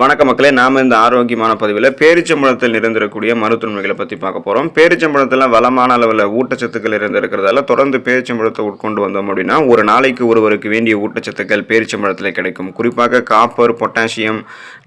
வணக்க மக்களே நாம இந்த ஆரோக்கியமான பதிவில் பேரிச்சம்பழத்தில் நிறைந்திருக்கக்கூடிய மருத்துவமைகளை பற்றி பார்க்க போகிறோம் பேரிச்சம்பழத்தில் வளமான அளவில் ஊட்டச்சத்துக்கள் இருந்திருக்கிறதால தொடர்ந்து பேரிச்சம்பழத்தை உட்கொண்டு வந்தோம் அப்படின்னா ஒரு நாளைக்கு ஒருவருக்கு வேண்டிய ஊட்டச்சத்துக்கள் பேரிச்சம்பழத்தில் கிடைக்கும். குறிப்பாக காப்பர் பொட்டாசியம்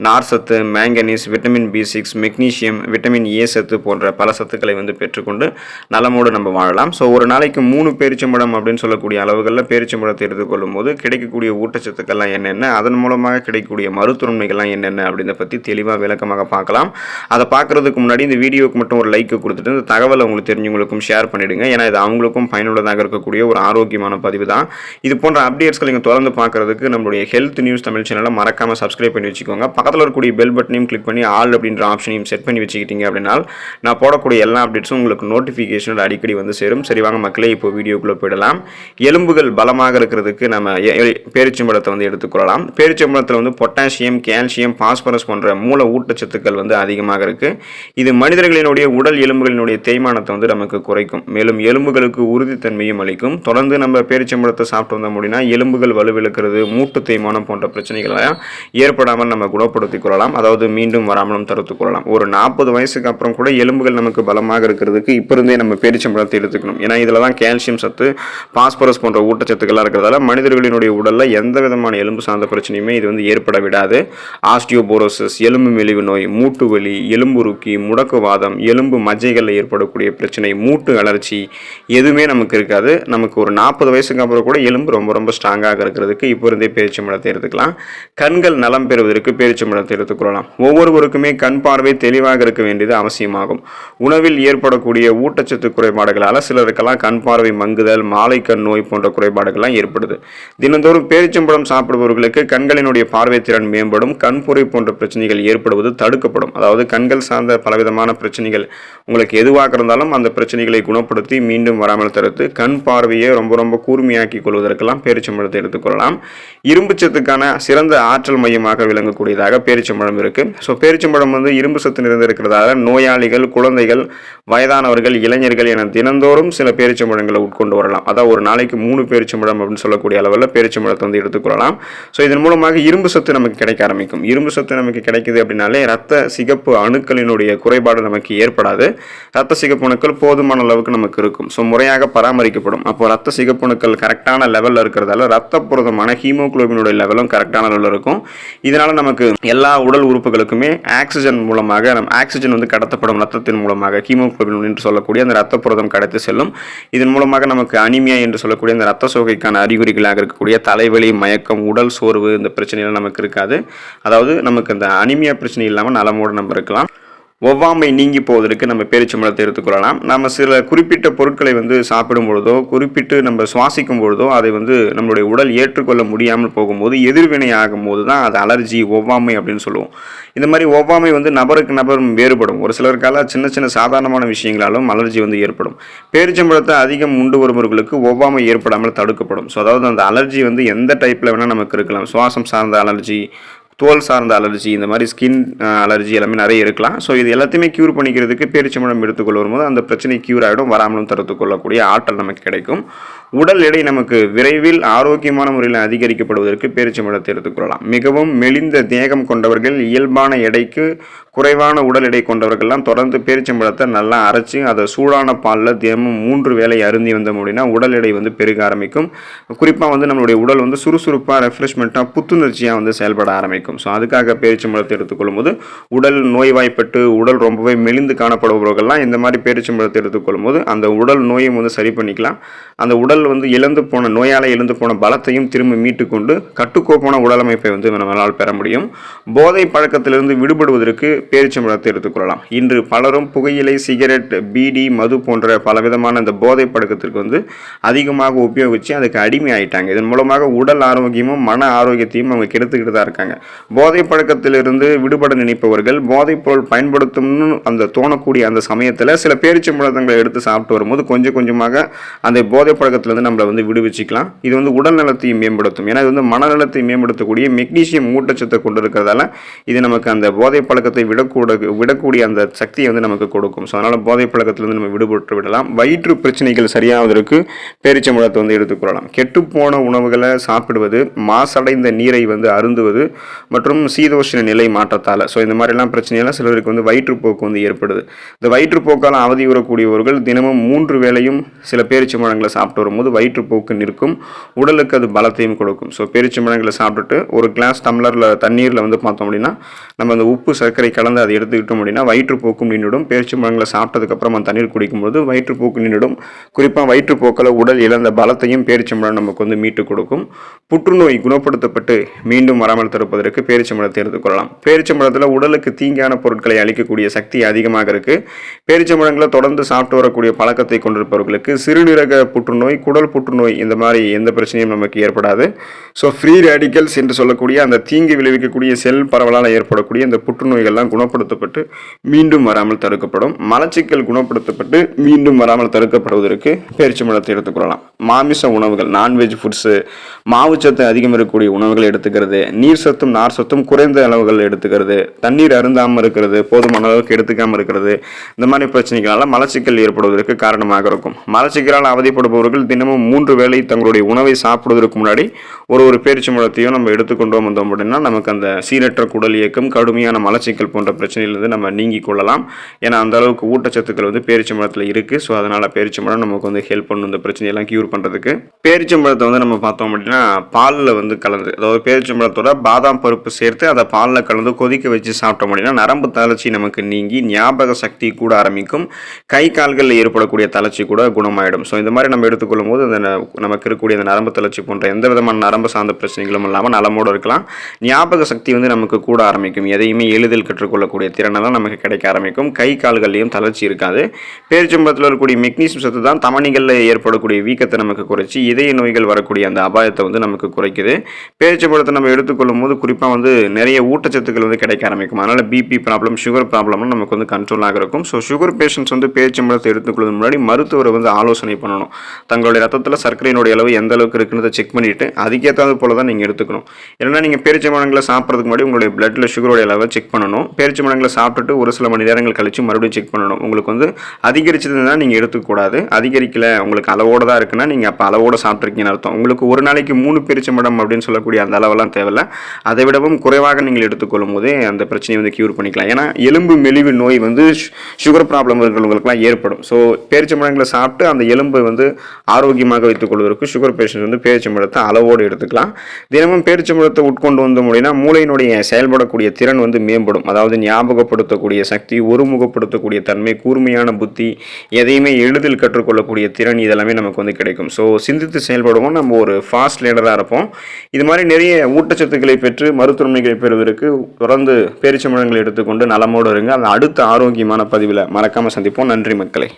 நார் சத்து manganese vitamin B six magnesium vitamin A சத்து போன்ற பல சத்துக்களை வந்து பெற்றுக்கொண்டு நலமோடு நம்ம வாழலாம். ஸோ ஒரு நாளைக்கு மூணு பேரிச்சம்பழம் அப்படின்னு சொல்லக்கூடிய அளவுகளில் பேரிச்சம்பழத்தை எடுத்துக்கொள்ளும் போது கிடைக்கக்கூடிய ஊட்டச்சத்துக்கள்லாம் என்னென்ன அதன் மூலமாக கிடைக்கக்கூடிய மருத்துவமைகள்லாம் என்னென்ன அப்படின்றத பற்றி தெளிவாக விளக்கமாக பார்க்கலாம். அதை பார்க்குறதுக்கு முன்னாடி இந்த வீடியோவுக்கு மட்டும் ஒரு லைக் கொடுத்துட்டு இந்த தகவலை உங்களுக்கு தெரிஞ்சவங்களுக்கும் ஷேர் பண்ணிவிடுங்க ஏன்னா இது அவங்களுக்கும் பயனுள்ளதாக இருக்கக்கூடிய ஒரு ஆரோக்கியமான பதிவு தான். இது போன்ற அப்டேட்ஸ்களை நீங்கள் தொடர்ந்து பார்க்குறதுக்கு நம்மளுடைய ஹெல்த் நியூஸ் தமிழ் சேனலை மறக்காமல் சப்ஸ்கிரைப் பண்ணி வச்சுக்கோங்க. பக்கத்தில் இருக்கக்கூடிய பெல் பட்டனையும் கிளிக் பண்ணி ஆல் அப்படின்ற ஆப்ஷனையும் செட் பண்ணி வச்சுக்கிட்டீங்க அப்படின்னா நான் போடக்கூடிய எல்லா அப்டேட்ஸும் உங்களுக்கு நோட்டிஃபிகேஷனில் அடிக்கடி வந்து சேரும். சரி வாங்க மக்களே இப்போ வீடியோக்குள்ளே போயிடலாம். எலும்புகள் பலமாக இருக்கிறதுக்கு நம்ம பேரிச்சம்பழத்தை வந்து எடுத்துக்கொள்ளலாம் பேரிச்சம்பழத்தில் வந்து பொட்டாசியம் கால்சியம் பாஸ்பரஸ் போன்ற மூல ஊட்டச்சத்துக்கள் வந்து அதிகமாக இருக்குது இது மனிதர்களினுடைய உடல் எலும்புகளினுடைய தேய்மானத்தை வந்து நமக்கு குறைக்கும். மேலும் எலும்புகளுக்கு உறுதித்தன்மையும் அளிக்கும். தொடர்ந்து நம்ம பேரிச்சம்பழத்தை சாப்பிட்டு வந்தோம் அப்படின்னா எலும்புகள் வலுவிழக்கிறது மூட்டு தேய்மானம் போன்ற பிரச்சனைகளை ஏற்படாமல் நம்ம குணப்படுத்திக் கொள்ளலாம். அதாவது மீண்டும் வராமலும் தடுத்துக் கொள்ளலாம். ஒரு நாற்பது வயசுக்கு அப்புறம் கூட எலும்புகள் நமக்கு பலமாக இருக்கிறதுக்கு இப்போ இருந்தே நம்ம பேரிச்சம்பழத்தை எடுத்துக்கணும். ஏன்னா இதில் தான் கால்சியம் சத்து பாஸ்பரஸ் போன்ற ஊட்டச்சத்துக்கள்லாம் இருக்கிறதால மனிதர்களினுடைய உடலில் எந்த விதமான எலும்பு சார்ந்த பிரச்சனையுமே இது வந்து ஏற்பட விடாது. ஆஸ்டியோபோரோசஸ் எலும்பு மெலிவு நோய் மூட்டு வலி எலும்புருக்கி முடக்குவாதம் எலும்பு மஜ்ஜைகளில் ஏற்படக்கூடிய பிரச்சனை மூட்டு அலர்ச்சி எதுவுமே நமக்கு இருக்காது. நமக்கு ஒரு நாற்பது வயசுக்கு அப்புறம் கூட எலும்பு ரொம்ப ரொம்ப ஸ்ட்ராங்காக இருக்கிறதுக்கு இப்போ இருந்தே பேச்சு பேரிச்சம்பழத்தை எடுத்துக்கலாம். கண்கள் நலம் பெறுவதற்கு பேரிச்சம்பழத்தை எடுத்துக்கொள்ளலாம் ஒவ்வொருவருக்குமே கண் பார்வை தெளிவாக இருக்க வேண்டியது அவசியமாகும். உணவில் ஏற்படக்கூடிய ஊட்டச்சத்து குறைபாடுகளால் சிலருக்கெல்லாம் கண் பார்வை மங்குதல் மாலை கண் நோய் போன்ற குறைபாடுகள்லாம் ஏற்படுது. தினந்தோறும் பேரிச்சம்பழம் சாப்பிடுபவர்களுக்கு கண்களினுடைய பார்வை திறன் மேம்படும் கண்புரை போன்ற பிரச்சனைகள் ஏற்படுவது தடுக்கப்படும். அதாவது கண்கள் சார்ந்த பலவிதமான பிரச்சனைகள் உங்களுக்கு எதுவாக இருந்தாலும் அந்த பிரச்சனைகளை குணப்படுத்தி மீண்டும் வராமல் தடுத்து கண் பார்வையை ரொம்ப ரொம்ப கூர்மையாக்கி கொள்வதற்கெல்லாம் பேரிச்சம்பழத்தை எடுத்துக்கொள்ளலாம் இரும்பு சத்துக்கான சிறந்த ஆற்றல் மையமாக விளங்கக்கூடியதாக பேரிச்சம்பழம் இருக்குது ஸோ பேரிச்சம்பழம் வந்து இரும்பு சத்து நிறைந்திருக்கிறதால நோயாளிகள் குழந்தைகள் வயதானவர்கள் இளைஞர்கள் என தினந்தோறும் சில பேரிச்சம்பழங்களை உட்கொண்டு வரலாம். அதாவது ஒரு நாளைக்கு மூணு பேரிச்சம்பழம் அப்படின்னு சொல்லக்கூடிய அளவில் பேரிச்சம்பழத்தை வந்து எடுத்துக்கொள்ளலாம் ஸோ இதன் மூலமாக இரும்பு சத்து நமக்கு கிடைக்க ஆரம்பிக்கும். இரும்பு சத்து நமக்கு கிடைக்குது அப்படின்னாலே ரத்த சிகப்பு அணுக்களினுடைய குறைபாடு நமக்கு ஏற்படாது. ரத்த சிகப்பு அணுக்கள் போதுமான அளவுக்கு நமக்கு இருக்கும். ஸோ முறையாக பராமரிக்கப்படும். அப்போ ரத்த சிகப்பு அணுக்கள் கரெக்டான லெவலில் இருக்கிறதால ரத்த புரதமான ஹீமோகுளோபினுடைய லெவலும் கரெக்டான லெவலில் இருக்கும். இதனால் நமக்கு எல்லா உடல் உறுப்புகளுக்குமே ஆக்சிஜன் மூலமாக நம் ஆக்சிஜன் வந்து கடத்தப்படும் ரத்தத்தின் மூலமாக ஹீமோகுளோபின் என்று சொல்லக்கூடிய அந்த ரத்த புரதம் கடத்தி செல்லும். இதன் மூலமாக நமக்கு அனிமியா என்று சொல்லக்கூடிய அந்த ரத்த சோகைக்கான அறிகுறிகளாக இருக்கக்கூடிய தலைவலி மயக்கம் உடல் சோர்வு இந்த பிரச்சனைலாம் நமக்கு இருக்காது. அதாவது நமக்கு அந்த அனிமியா பிரச்சனை இல்லாமல் நலமோடு நம்ம இருக்கலாம். ஒவ்வாமை நீங்கி போவதற்கு நம்ம பேரிச்சம்பழத்தை எடுத்துக்கொள்ளலாம் நம்ம சில குறிப்பிட்ட பொருட்களை வந்து சாப்பிடும் பொழுதோ குறிப்பிட்டு நம்ம சுவாசிக்கும் பொழுதோ அதை வந்து நம்மளுடைய உடல் ஏற்றுக்கொள்ள முடியாமல் போகும்போது எதிர்வினை ஆகும்போது தான் அது அலர்ஜி ஒவ்வாமை அப்படின்னு சொல்லுவோம். இந்த மாதிரி ஒவ்வாமை வந்து நபருக்கு நபர் வேறுபடும். ஒரு சிலருக்கால சின்ன சின்ன சாதாரணமான விஷயங்களாலும் அலர்ஜி வந்து ஏற்படும். பேரிச்சம்பழத்தை அதிகம் உண்டு வருபவர்களுக்கு ஒவ்வாமை ஏற்படாமல் தடுக்கப்படும். ஸோ அதாவது அந்த அலர்ஜி வந்து எந்த டைப்பில் வேணால் நமக்கு இருக்கலாம். சுவாசம் சார்ந்த அலர்ஜி தோல் சார்ந்த அலர்ஜி இந்த மாதிரி ஸ்கின் அலர்ஜி எல்லாமே நிறைய இருக்கலாம். ஸோ இது எல்லாத்தையுமே க்யூர் பண்ணிக்கிறதுக்கு பேரிச்சம்பழம் எடுத்துக்கொள்ள வரும்போது அந்த பிரச்சனை க்யூர் ஆகிடும் வராமலும் தடுத்துக்கொள்ளக்கூடிய ஆற்றல் நமக்கு கிடைக்கும். உடல் எடை நமக்கு விரைவில் ஆரோக்கியமான முறையில் அதிகரிக்கப்படுவதற்கு பேரிச்சம்பழத்தை எடுத்துக்கொள்ளலாம் மிகவும் மெலிந்த தேகம் கொண்டவர்கள் இயல்பான எடைக்கு குறைவான உடல் எடை கொண்டவர்கள்லாம் தொடர்ந்து பேரிச்சம்பழத்தை நல்லா அரைச்சி அதை சூடான பாலில் தினமும் மூன்று வேளை அருந்தி வந்தோம் அப்படின்னா உடல் எடை வந்து பெருக ஆரம்பிக்கும். குறிப்பாக வந்து நம்மளுடைய உடல் வந்து சுறுசுறுப்பாக ரெஃப்ரெஷ்மெண்ட்டாக புத்துணர்ச்சியாக வந்து செயல்பட ஆரம்பிக்கும். ஸோ அதுக்காக பேரிச்சம்பழத்தை எடுத்துக்கொள்ளும் போது உடல் நோய்வாய்ப்பட்டு உடல் ரொம்பவே மெலிந்து காணப்படுபவர்கள்லாம் இந்த மாதிரி பேரிச்சம்பழத்தை எடுத்துக்கொள்ளும் போது அந்த உடல் நோயை வந்து சரி பண்ணிக்கலாம். அந்த உடல் வந்து இழந்து போன நோயால் இழந்து போன பலத்தையும் திரும்ப மீட்டுக்கொண்டு கட்டுக்கோப்பான உடலமைப்பை வந்து நம்மளால் பெற முடியும். போதை பழக்கத்திலிருந்து விடுபடுவதற்கு பேரிச்சம்பழத்தை எடுத்துக்கொள்ளலாம் இன்று பலரும் புகையிலை சிகரெட் பீடி மது போன்ற பலவிதமான இந்த போதை பழக்கத்திற்கு வந்து அதிகமாக உபயோகித்து அதுக்கு அடிமை ஆயிட்டாங்க இதன் மூலமாக உடல் ஆரோக்கியமும் மன ஆரோக்கியத்தையும் அவங்க கெடுத்துக்கிட்டு தான் இருக்காங்க. போதை பழக்கத்திலிருந்து விடுபட நினைப்பவர்கள் போதைப் பொருள் பயன்படுத்தும்னு அந்த தோணக்கூடிய அந்த சமயத்தில் சில பேரிச்சம்பழத்தங்களை எடுத்து சாப்பிட்டு வரும்போது கொஞ்சம் கொஞ்சமாக அந்த போதை பழக்கத்தில் இருந்து நம்மளை வந்து விடுவிச்சிக்கலாம். இது வந்து உடல் நலத்தையும் மேம்படுத்தும். ஏன்னா இது வந்து மனநலத்தை மேம்படுத்தக்கூடிய மெக்னீசியம் ஊட்டச்சத்தை கொண்டு இருக்கிறதால இது நமக்கு அந்த போதை பழக்கத்தை விடக்கூட விடக்கூடிய அந்த சக்தியை வந்து நமக்கு கொடுக்கும். ஸோ அதனால் போதை பழக்கத்திலிருந்து நம்ம விடுபட்டு விடலாம். வயிற்று பிரச்சனைகள் சரியாவதற்கு பேரிச்சம்பழத்தை வந்து எடுத்துக்கொள்ளலாம் கெட்டுப்போன உணவுகளை சாப்பிடுவது மாசடைந்த நீரை வந்து அருந்துவது மற்றும் சீதோஷ்ண நிலை மாற்றத்தால். ஸோ இந்த மாதிரிலாம் பிரச்சனையெல்லாம் சிலருக்கு வந்து வயிற்றுப்போக்கு வந்து ஏற்படுது. இந்த வயிற்றுப்போக்கால் அவதியுறக்கூடியவர்கள் தினமும் மூன்று வேளையும் சில பேரிச்சம்பழங்களை சாப்பிட்டு வரும் சாப்பிடும்போது வயிற்றுப்போக்கு நிற்கும் உடலுக்கு அது பலத்தையும் கொடுக்கும். ஸோ பேரிச்சம்பழங்களை சாப்பிட்டுட்டு ஒரு கிளாஸ் டம்ளரில் தண்ணீரில் வந்து பார்த்தோம் அப்படின்னா நம்ம அந்த உப்பு சர்க்கரை கலந்து அதை எடுத்துக்கிட்டோம் அப்படின்னா வயிற்றுப்போக்கும் நின்றுடும். பேரிச்சம்பழங்களை சாப்பிட்டதுக்கப்புறம் அந்த தண்ணீர் குடிக்கும்போது வயிற்றுப்போக்கு நின்றுடும். குறிப்பாக வயிற்றுப்போக்கில் உடல் இழந்த பலத்தையும் பேரிச்சம்பழம் நமக்கு வந்து மீட்டு கொடுக்கும். புற்றுநோய் குணப்படுத்தப்பட்டு மீண்டும் வராமல் தடுப்பதற்கு பேரிச்சம்பழத்தை எடுத்துக்கொள்ளலாம் பேரிச்சம்பழத்தில் உடலுக்கு தீங்கான பொருட்களை அளிக்கக்கூடிய சக்தி அதிகமாக இருக்குது பேரிச்சம்பழங்களை தொடர்ந்து சாப்பிட்டு வரக்கூடிய பழக்கத்தை கொண்டிருப்பவர்களுக்கு சிறுநீரக புற்றுநோய் குடல் புற்றுநோய் இந்த மாதிரி எந்த பிரச்சனையும் நமக்கு ஏற்படாது. ஸோ ஃப்ரீ ரேடிக்கல்ஸ் என்று சொல்லக்கூடிய அந்த தீங்கு விளைவிக்கக்கூடிய செல் பரவலால் ஏற்படக்கூடிய இந்த புற்றுநோய்கள்லாம் குணப்படுத்தப்பட்டு மீண்டும் வராமல் தடுக்கப்படும். மலச்சிக்கல் குணப்படுத்தப்பட்டு மீண்டும் வராமல் தடுக்கப்படுவதற்கு பேரிச்சம்பழத்தை எடுத்துக்கொள்ளலாம் மாமிச உணவுகள் நான்வெஜ் ஃபுட்ஸு மாவுச்சத்து அதிகம் இருக்கக்கூடிய உணவுகள் எடுத்துக்கிறது நீர் சத்தும் நார் சத்தும் குறைந்த அளவுகள் எடுத்துக்கிறது தண்ணீர் அருந்தாமல் இருக்கிறது போதுமான அளவுக்கு எடுத்துக்காமல் இருக்கிறது இந்த மாதிரி பிரச்சனைகளால் மலச்சிக்கல் ஏற்படுவதற்கு காரணமாக இருக்கும். மலச்சிக்கலால் அவதிப்படுபவர்கள் தினமும் மூன்று வேளை தங்களுடைய உணவை சாப்பிடுவதற்கு முன்னாடி ஒரு ஒரு பேரிச்சம்பழத்தையும் நம்ம எடுத்துக்கொண்டோம் வந்தோம் அப்படின்னா நமக்கு அந்த சீரற்ற குடல் இயக்கம் கடுமையான மலச்சிக்கல் போன்ற பிரச்சனையிலிருந்து நம்ம நீங்கி கொள்ளலாம். ஏன்னா அந்த அளவுக்கு ஊட்டச்சத்துக்கள் வந்து பேரிச்சம்பழத்தில் இருக்குது ஸோ அதனால் பேரிச்சம்பழம் நமக்கு வந்து ஹெல்ப் பண்ணும் இந்த பிரச்சனையெல்லாம் க்யூர் பண்ணுறதுக்கு பேரிச்சம்பழத்தை வந்து நம்ம பார்த்தோம் அப்படின்னா பாலில் வந்து கலந்து அதாவது பேரிச்சம்பழத்தோட பாதாம் பருப்பு சேர்த்து அதை பாலில் கலந்து கொதிக்க வச்சு சாப்பிட்டோம் அப்படின்னா நரம்பு தளர்ச்சி நமக்கு நீங்கி ஞாபக சக்தி கூட ஆரம்பிக்கும். கை கால்களில் ஏற்படக்கூடிய தளர்ச்சி கூட குணமாயிடும். ஸோ இந்த மாதிரி நம்ம எடுத்துக்கொள்ளும் போது அந்த நமக்கு இருக்கக்கூடிய அந்த நரம்பு தளர்ச்சி போன்ற எந்த விதமான நரம்பு சார்ந்த பிரச்சனைகளும் இல்லாமல் நலமோடு இருக்கலாம். ஞாபக சக்தி வந்து நமக்கு கூட ஆரம்பிக்கும். எதையுமே எளிதில் கற்றுக்கொள்ளக்கூடிய திறனெல்லாம் நமக்கு கிடைக்க ஆரம்பிக்கும். கை கால்கள்லையும் தளர்ச்சி இருக்காது. பேரிச்சம்பழத்தில் இருக்கக்கூடிய மெக்னீசியம் சத்து தான் தமணிகளில் ஏற்படக்கூடிய வீக்கத்தை நமக்கு குறைச்சி இதய நோய்கள் வரக்கூடிய அந்த அபாயத்தை வந்து நமக்கு குறைக்குது. பேரிச்சம்பழத்தை நம்ம எடுத்துக்கொள்ளும் போது குறிப்பாக வந்து நிறைய ஊட்டச்சத்துக்கள் வந்து கிடைக்க ஆரம்பிக்கும். அதனால் பிபி ப்ராப்ளம் சுகர் ப்ராப்ளம்லாம் நமக்கு வந்து கண்ட்ரோலாக இருக்கும். ஸோ சுகர் பேஷண்ட்ஸ் வந்து பேரிச்சம்பழத்தை எடுத்துக்கொள்வதற்கு முன்னாடி மருத்துவரை வந்து ஆலோசனை பண்ணணும். தங்களுடைய ரத்தத்தில் சர்க்கரையினுடைய அளவு எந்த அளவுக்கு இருக்குன்றதை செக் பண்ணிவிட்டு அதுக்கேற்றது போல தான் நீங்கள் எடுத்துக்கணும். ஏன்னா நீங்கள் மரங்களை சாப்பிட்றதுக்கு முன்னாடி உங்களுடைய பிளட்டில் சுகருடைய அளவை செக் பண்ணணும். பேரிச்சம்பழங்களை சாப்பிட்டுட்டு ஒரு சில மணி நேரங்கள் கழித்து மறுபடியும் செக் பண்ணணும். உங்களுக்கு வந்து அதிகரிச்சதுன்னா நீங்கள் எடுத்துக்கூடாது அதிகரிக்கல உங்களுக்கு அளவோடு தான் இருக்குன்னா நீங்கள் அப்போ அளவோடு சாப்பிட்ருக்கீங்கன்னு அர்த்தம். உங்களுக்கு ஒரு நாளைக்கு மூணு பேரிச்சை மடம் அப்படின்னு சொல்லக்கூடிய அந்த அளவெல்லாம் தேவையில்ல. அதை விடவும் குறைவாக நீங்கள் எடுத்துக்கொள்ளும் போதே அந்த பிரச்சனையை வந்து க்யூர் பண்ணிக்கலாம். ஏன்னா எலும்பு மெலிவு நோய் வந்து சுகர் ப்ராப்ளம் இருக்கிறவங்களுக்குலாம் ஏற்படும். ஸோ பேரிச்சை மரங்களை சாப்பிட்டு அந்த எலும்பு வந்து ஆரோக்கியமாக வைத்துக் கொள்வதற்கு சுகர் பேஷண்ட் வந்து பேரிச்சம்பழத்தை அளவோடு எடுத்துக்கலாம். தினமும் பேரிச்சம்பழத்தை உட்கொண்டு வந்தோம் அப்படின்னா மூளையினுடைய செயல்படக்கூடிய திறன் வந்து மேம்படும். அதாவது ஞாபகப்படுத்தக்கூடிய சக்தி ஒருமுகப்படுத்தக்கூடிய தன்மை கூர்மையான புத்தி எதையுமே எளிதில் கற்றுக்கொள்ளக்கூடிய திறன் இதெல்லாமே நமக்கு வந்து கிடைக்கும். ஸோ சிந்தித்து செயல்படுவோம். நம்ம ஒரு ஃபாஸ்ட் லீடராக இருப்போம். இது மாதிரி நிறைய ஊட்டச்சத்துக்களை பெற்று மருத்துவமனைகளை பெறுவதற்கு தொடர்ந்து பேரிச்சம்பழங்களை எடுத்துக்கொண்டு நலமோடு இருங்க. அது அடுத்த ஆரோக்கியமான பதிவில் மறக்காமல் சந்திப்போம். நன்றி மக்களை.